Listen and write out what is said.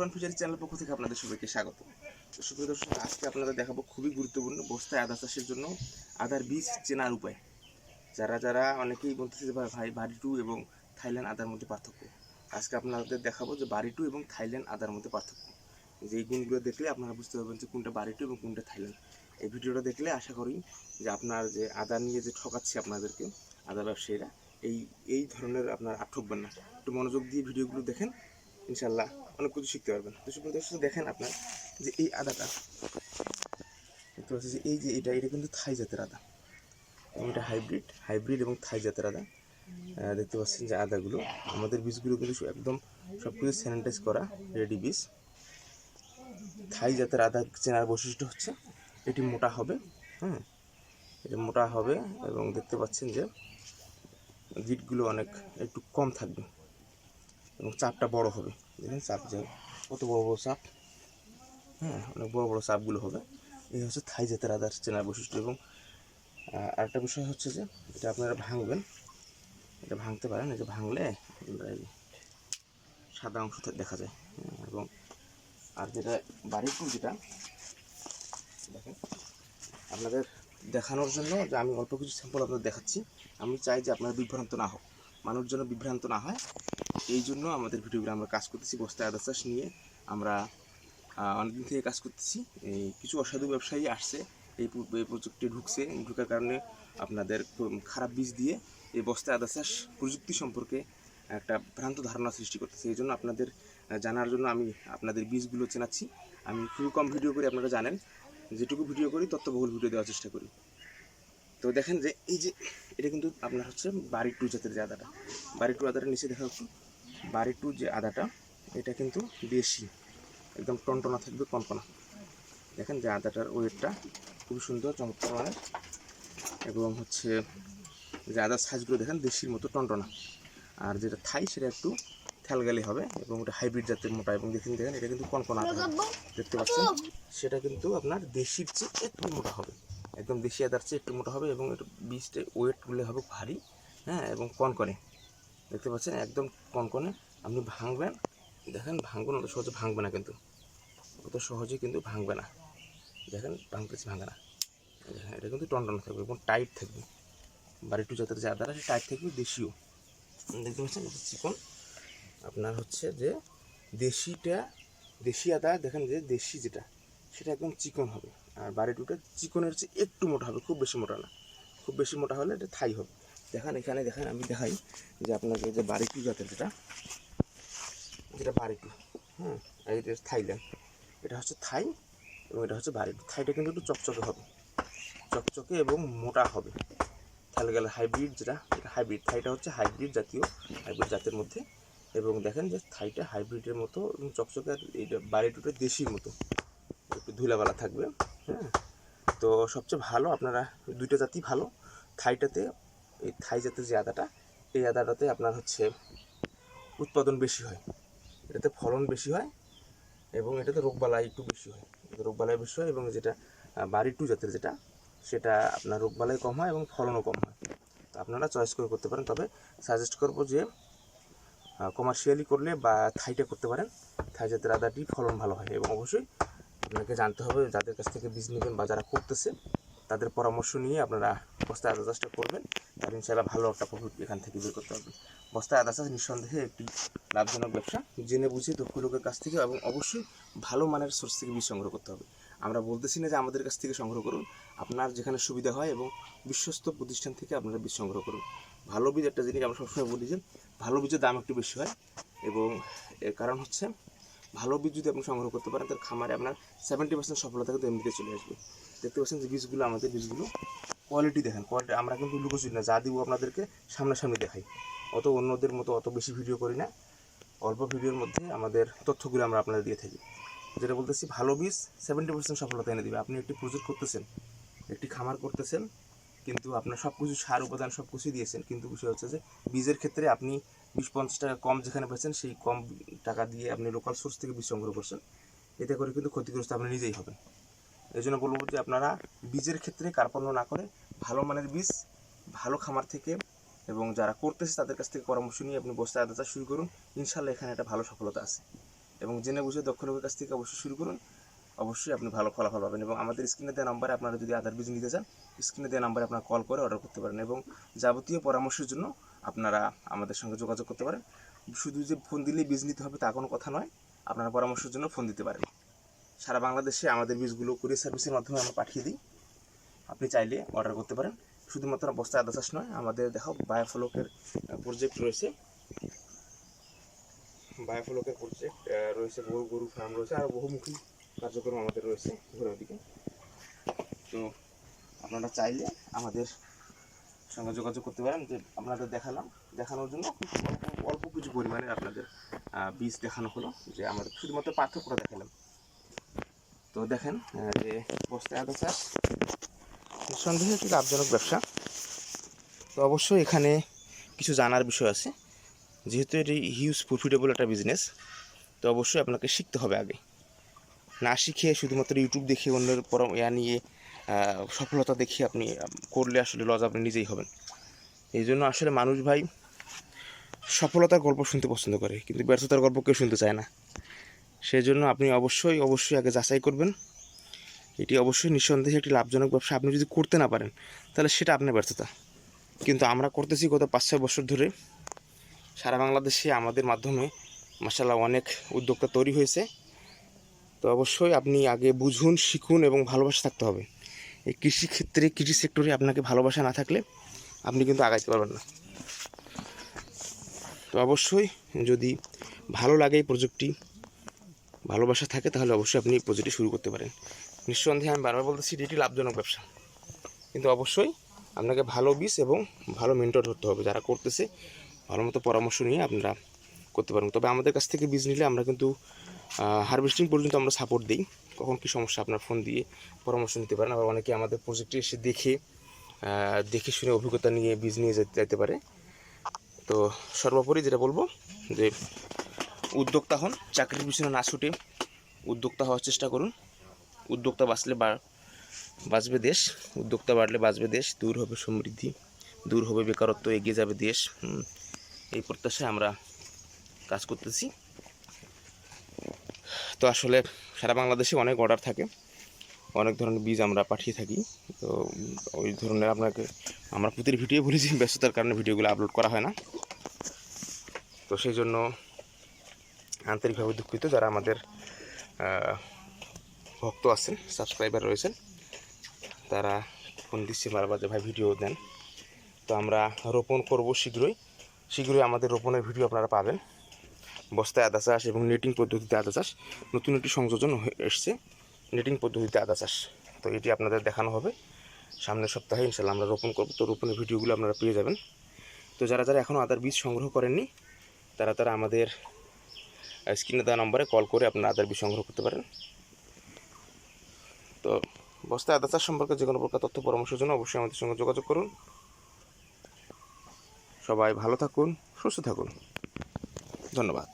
জাফরান ফিচার চ্যানেলের পক্ষ থেকে আপনাদের সবাইকে স্বাগত। সুপ্রিয় দর্শক, আজকে আপনাদের দেখাবো খুবই গুরুত্বপূর্ণ বস্তায় আদা চাষের জন্য আদার বীজ চেনার উপায়। যারা যারা অনেকেই বলতেছে যে, ভাই- বাড়ি টু এবং থাইল্যান্ড আদার মধ্যে পার্থক্য। আজকে আপনাদের দেখাবো যে, বাড়ি টু এবং থাইল্যান্ড আদার মধ্যে পার্থক্য। যে এই গুণগুলো দেখলে আপনারা বুঝতে পারবেন যে, কোনটা বাড়ি টু এবং কোনটা থাইল্যান্ড। এই ভিডিওটা দেখলে আশা করি যে, আপনার যে আদা নিয়ে যে ঠকাচ্ছে আপনাদেরকে, আদা ব্যবসায়ীরা, এই এই ধরনের আপনার ঠকবেন না। একটু মনোযোগ দিয়ে ভিডিওগুলো দেখেন ইনশাল্লাহ অনেক কিছু শিখতে পারবেন। তো সুপ্রিয় দর্শক, দেখেন আপনার যে এই আদাটা, দেখতে পাচ্ছি যে এই যে এটা এটা কিন্তু থাই জাতের আদা। এবং এটা হাইব্রিড হাইব্রিড এবং থাই জাতের আদা। দেখতে পাচ্ছেন যে আদাগুলো, আমাদের বীজগুলো কিন্তু একদম সব কিছু স্যানিটাইজ করা রেডি বীজ। থাই জাতের আদা চেনার বৈশিষ্ট্য হচ্ছে, এটি মোটা হবে হ্যাঁ এটা মোটা হবে এবং দেখতে পাচ্ছেন যে গিটগুলো অনেক একটু কম থাকবে। এবং চাপটা বড় হবে। দেখেন চাপ যে কত বড় বড় চাপ। হ্যাঁ অনেক বড় বড় চাপগুলো হবে। এই হচ্ছে থাই জাতের আদার চেনার বৈশিষ্ট্য এবং আরেকটা বিষয় হচ্ছে যে এটা আপনারা ভাঙবেন। এটা ভাঙতে পারেন যে ভাঙলে সাদা অংশ দেখা যায়। হ্যাঁ, এবং আর যেটা বাড়ির টু যেটা দেখেন আপনাদের দেখানোর জন্য যে আমি অল্প কিছু স্যাম্পল আপনাদের দেখাচ্ছি। আমি চাই যে আপনারা বিভ্রান্ত না হোক মানুষ যেন বিভ্রান্ত না হয়। এই জন্য আমাদের ভিডিওগুলো আমরা কাজ করতেছি, বস্তায় আদা চাষ নিয়ে। আমরা অনেকদিন থেকে কাজ করতেছি। এই কিছু অসাধু ব্যবসায়ী আসছে, এই প্রযুক্তি ঢুকছে, ঢুকার কারণে আপনাদের খারাপ বীজ দিয়ে এই বস্তায় আদা চাষ প্রযুক্তি সম্পর্কে একটা ভ্রান্ত ধারণা সৃষ্টি করতেছে। এই জন্য আপনাদের জানার জন্য আমি আপনাদের বীজগুলো চেনাচ্ছি। আমি খুবই কম ভিডিও করি, আপনারা জানেন। যেটুকু ভিডিও করি তত্ত্ববহুল ভিডিও দেওয়ার চেষ্টা করি। তো দেখেন যে, এই যে এটা কিন্তু আপনার হচ্ছে বাড়ি টু জাতের যে আদাটা। বাড়ি টু আদাটা নিচে দেখা যাচ্ছে বাড়ি টু যে আদাটা এটা কিন্তু দেশি একদম টনটনা থাকবে কনকনা। দেখেন যে আদাটার ওয়েটটা খুবই সুন্দর চমৎকার এবং হচ্ছে যে আদার সাইজগুলো দেখেন দেশির মতো টনটনা। আর যেটা থাই সেটা একটু থ্যালগালি হবে এবং ওটা হাইব্রিড জাতের মোটা এবং দেখেন দেখেন এটা কিন্তু কনকনা দেখতে পাচ্ছেন? সেটা কিন্তু আপনার দেশির চেয়ে একটু মোটা হবে। একদম দেশি আদার চেয়ে একটু মোটা হবে এবং একটু বীজটা ওয়েটগুলো হবে ভারী হ্যাঁ এবং কনকনে। দেখতে পাচ্ছেন, একদম কনকনে আপনি ভাঙবেন, দেখেন ভাঙবেন অত সহজে ভাঙবে না কিন্তু। অত সহজে কিন্তু ভাঙবে না। দেখেন ভাঙতেছি ভাঙবে না। দেখেন, এটা কিন্তু টনটন থাকবে এবং টাইট থাকবে। বাড়ি টু জাতের যে আদাটা সে টাইট থাকবে দেশিও দেখতে পাচ্ছেন, এটা চিকন। আপনার হচ্ছে যে দেশিটা দেশি আদা দেখেন যে দেশি যেটা, সেটা একদম চিকন হবে। আর বাড়ি টুটা চিকনের চেয়ে একটু মোটা হবে, খুব বেশি মোটা না। খুব বেশি মোটা হলে এটা থাই হবে। দেখেন এখানে, দেখেন আমি দেখাই যে আপনাকে যে বাড়ি টু জাতের যেটা যেটা বাড়ি টু হ্যাঁ এটা থাইল্যান্ড, এটা হচ্ছে থাই এবং এটা হচ্ছে বাড়ি থাইটা কিন্তু একটু চকচকে হবে, চকচকে এবং মোটা হবে। তাহলে গেলে হাইব্রিড যেটা, এটা হাইব্রিড। থাইটা হচ্ছে হাইব্রিড জাতীয়, হাইব্রিড জাতের মধ্যে। এবং দেখেন যে থাইটা হাইব্রিডের মতো এবং চকচকে আর এইটা বাড়ি টুটা দেশির মতো। একটু ধুলাবালা থাকবে। হ্যাঁ। তো সবচেয়ে ভালো আপনারা, দুইটা জাতি ভালো, থাইটাতে, এই থাই জাতের যে আদাটা, এই আদাটাতে আপনার হচ্ছে উৎপাদন বেশি হয়। এটাতে ফলন বেশি হয় এবং এটাতে রোগবালাই একটু বেশি হয়। রোগবালাই বেশি হয় এবং যেটা বাড়ি টু জাতের যেটা, সেটা আপনার রোগবালাই কম হয় এবং ফলনও কম হয়। তো আপনারা চয়েস করে করতে পারেন। তবে সাজেস্ট করব যে কমার্শিয়ালি করলে বা থাইটা করতে পারেন। থাই জাতের আদাটি ফলন ভালো হয় এবং অবশ্যই আপনাকে জানতে হবে যাদের কাছ থেকে বীজ নেবেন বা যারা করতেছে, তাদের পরামর্শ নিয়ে আপনারা বস্তায় আদা চাষটা করবেন, তাহলে ইনশাল্লাহ ভালো একটা প্রফিট এখান থেকে বের করতে পারবেন। বস্তায় আদা চাষ নিঃসন্দেহে একটি লাভজনক ব্যবসা। জেনে বুঝে দক্ষ লোকের কাছ থেকে এবং অবশ্যই ভালো মানের সোর্স থেকে বীজ সংগ্রহ করতে হবে। আমরা বলতেছি না যে আমাদের কাছ থেকে সংগ্রহ করুন, আপনার যেখানে সুবিধা হয় এবং বিশ্বস্ত প্রতিষ্ঠান থেকে আপনারা বীজ সংগ্রহ করুন। ভালো বীজ একটা জিনিস আমরা সবসময় বলি যে, ভালো বীজের দাম একটু বেশি হয় এবং এর কারণ হচ্ছে ভালো বীজ যদি আপনি সংগ্রহ করতে পারেন তার খামারে আপনার সেভেন্টি পার্সেন্ট সফলতা কিন্তু এমনিতে চলে আসবে। দেখতে পাচ্ছেন যে বীজগুলো, আমাদের বীজগুলো কোয়ালিটি দেখেন কোয়ালিটি আমরা কিন্তু লুকোচ্ছি না, যা দিব আপনাদেরকে সামনাসামনি দেখাই। অত অন্যদের মতো অত বেশি ভিডিও করি না, অল্প ভিডিওর মধ্যে আমাদের তথ্যগুলো আমরা আপনাদের দিয়ে থাকি। যেটা বলতেছি, ভালো বীজ সেভেন্টি পার্সেন্ট সফলতা এনে দিবে। আপনি একটি প্রজেক্ট করতেছেন, একটি খামার করতেছেন, কিন্তু আপনার সব কিছু সার উপাদান সব কিছুই দিয়েছেন, কিন্তু বিষয় হচ্ছে যে বীজের ক্ষেত্রে আপনি বিশ পঞ্চাশ টাকা কম যেখানে পেয়েছেন সেই কম টাকা দিয়ে আপনি লোকাল সোর্স থেকে বীজ সংগ্রহ করছেন, এতে করে কিন্তু ক্ষতিগ্রস্ত আপনি নিজেই হবেন। এই জন্য বলব যে আপনারা বীজের ক্ষেত্রে কার্পণ্য না করে ভালো মানের বীজ, ভালো খামার থেকে এবং যারা করতেছে তাদের কাছ থেকে পরামর্শ নিয়ে আপনি বস্তায় আদা চাষ শুরু করুন। ইনশাল্লাহ এখানে একটা ভালো সফলতা আছে। এবং জেনে বুঝে দক্ষ লোকের কাছ থেকে অবশ্যই শুরু করুন। অবশ্যই আপনি ভালো ফলাফল পাবেন এবং আমাদের স্ক্রিনে দেওয়া নাম্বারে আপনারা যদি আধার বীজ নিতে চান, স্ক্রিনে দেওয়া নাম্বারে আপনারা কল করে অর্ডার করতে পারেন এবং যাবতীয় পরামর্শের জন্য আপনারা আমাদের সঙ্গে যোগাযোগ করতে পারেন। শুধু যে ফোন দিলেই বীজ নিতে হবে তা কোনো কথা নয়। আপনারা পরামর্শের জন্য ফোন দিতে পারেন। সারা বাংলাদেশে আমাদের বীজগুলো কুরিয়ার সার্ভিসের মাধ্যমে আমরা পাঠিয়ে দিই। আপনি চাইলে অর্ডার করতে পারেন। শুধুমাত্র বস্তা আদা চাষ নয়, আমাদের দেখো বায়োফলকের প্রজেক্ট রয়েছে। বায়োফলকের প্রজেক্ট রয়েছে গরু গরু ফার্ম রয়েছে আর বহুমুখী কার্যক্রম আমাদের রয়েছে ঘোরার দিকে। তো আপনারা চাইলে আমাদের সঙ্গে যোগাযোগ করতে পারেন, যে আপনাদের দেখালাম। দেখানোর জন্য অল্প কিছু পরিমাণে আপনাদের বীজ দেখানো হলো, যে আমাদের শুধুমাত্র পার্থক্যটা দেখালাম। তো দেখেন যে বস্তায় আদা নিঃসন্দেহে একটি লাভজনক ব্যবসা। তো অবশ্যই এখানে কিছু জানার বিষয় আছে। যেহেতু এটি হিউজ প্রফিটেবল একটা বিজনেস তো অবশ্যই আপনাকে শিখতে হবে আগে। না শিখে শুধুমাত্র ইউটিউব দেখে অন্যের পর ইয়া নিয়ে সফলতা দেখে আপনি করলে আসলে লজ আপনি নিজেই হবেন। এই জন্য আসলে মানুষ ভাই সফলতার গল্প শুনতে পছন্দ করে, কিন্তু ব্যর্থতার গল্প কেউ শুনতে চায় না। সেই জন্য আপনি অবশ্যই অবশ্যই আগে যাচাই করবেন। এটি অবশ্যই নিঃসন্দেহে একটি লাভজনক ব্যবসা। আপনি যদি করতে না পারেন, তাহলে সেটা আপনার ব্যর্থতা। কিন্তু আমরা করতেছি গত পাঁচ, ছয় বছর ধরে। সারা বাংলাদেশে আমাদের মাধ্যমে মাসাল্লাহ অনেক উদ্যোক্তা তৈরি হয়েছে। তো অবশ্যই আপনি আগে বুঝুন, শিখুন এবং ভালোবাসা থাকতে হবে। এই কৃষিক্ষেত্রে, কৃষি সেক্টরে আপনাকে ভালোবাসা না থাকলে আপনি কিন্তু আগাইতে পারবেন না। তো অবশ্যই যদি ভালো লাগে এই প্রজেক্টটি ভালোবাসা থাকে, তাহলে অবশ্যই আপনি এই প্রজেক্টটি শুরু করতে পারেন। নিঃসন্দেহে আমি বারবার বলতেছি, এটি লাভজনক ব্যবসা। কিন্তু অবশ্যই আপনাকে ভালো বীজ এবং ভালো মেন্টর ধরতে হবে। যারা করতেছে, ভালো মতো পরামর্শ নিয়ে আপনারা করতে পারেন তবে আমাদের কাছ থেকে বীজ নিলে আমরা কিন্তু হারভেস্টিং পর্যন্ত আমরা সাপোর্ট দিই। কখন কী সমস্যা আপনার ফোন দিয়ে পরামর্শ নিতে পারেন? আবার অনেকে আমাদের প্রজেক্টে এসে দেখে দেখে শুনে অভিজ্ঞতা নিয়ে বীজ নিয়ে যেতে যেতে পারে। তো সর্বোপরি যেটা বলব যে, উদ্যোক্তা হন, চাকরির পিছনে না ছুটে উদ্যোক্তা হওয়ার চেষ্টা করুন। উদ্যোক্তা বাঁচলে বাঁচবে দেশ, উদ্যোক্তা বাড়লে বাঁচবে দেশ, দূর হবে সমৃদ্ধি, দূর হবে বেকারত্ব, এগিয়ে যাবে দেশ। এই প্রত্যাশায় আমরা কাজ করতেছি। তো আসলে সারা বাংলাদেশে অনেক অর্ডার থাকে। অনেক ধরনের বীজ আমরা পাঠিয়ে থাকি। তো ওই ধরনের আপনাকে, আমরা প্রতিটি ভিডিও বলেছি ব্যস্ততার কারণে ভিডিওগুলো আপলোড করা হয় না। তো সেই জন্য আন্তরিকভাবে দুঃখিত যারা আমাদের ভক্ত আছেন সাবস্ক্রাইবার রয়েছেন, তারা ফোন দিচ্ছে বারবার যে ভাই ভিডিও দেন। তো আমরা রোপণ করব শীঘ্রই। শীঘ্রই আমাদের রোপণের ভিডিও আপনারা পাবেন। বস্তায় আদা চাষ এবং নেটিং পদ্ধতিতে আদা চাষ নতুন একটি সংযোজন এসছে নেটিং পদ্ধতিতে আদা চাষ। তো এটি আপনাদের দেখানো হবে। সামনের সপ্তাহে ইনশাল্লাহ আমরা রোপণ করব। তো রোপণের ভিডিওগুলো আপনারা পেয়ে যাবেন। তো যারা যারা এখনও আদার বীজ সংগ্রহ করেননি, তারা তারা আমাদের স্ক্রিনে দেওয়া নম্বরে কল করে আপনারা আদার বীজ সংগ্রহ করতে পারেন। তো বস্তায় আদা চাষ সম্পর্কে যে কোনো প্রকার তথ্য, পরামর্শের জন্য অবশ্যই আমাদের সঙ্গে যোগাযোগ করুন। সবাই ভালো থাকুন, সুস্থ থাকুন। ধন্যবাদ।